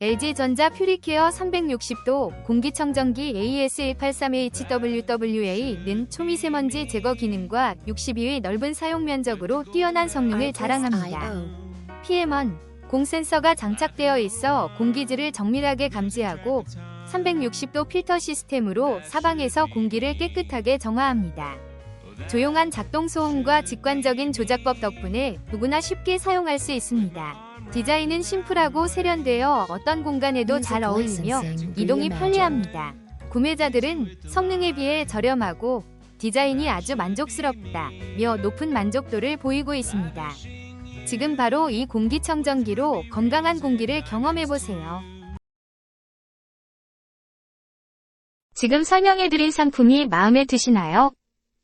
LG전자 퓨리케어 360도 공기청정기 AS183HWWA는 초미세먼지 제거 기능과 62의 넓은 사용 면적으로 뛰어난 성능을 자랑합니다. PM은 공 센서가 장착되어 있어 공기질을 정밀하게 감지하고 360도 필터 시스템으로 사방에서 공기를 깨끗하게 정화합니다. 조용한 작동 소음과 직관적인 조작법 덕분에 누구나 쉽게 사용할 수 있습니다. 디자인은 심플하고 세련되어 어떤 공간에도 잘 어울리며 이동이 편리합니다. 구매자들은 성능에 비해 저렴하고 디자인이 아주 만족스럽다며 높은 만족도를 보이고 있습니다. 지금 바로 이 공기청정기로 건강한 공기를 경험해보세요. 지금 설명해드린 상품이 마음에 드시나요?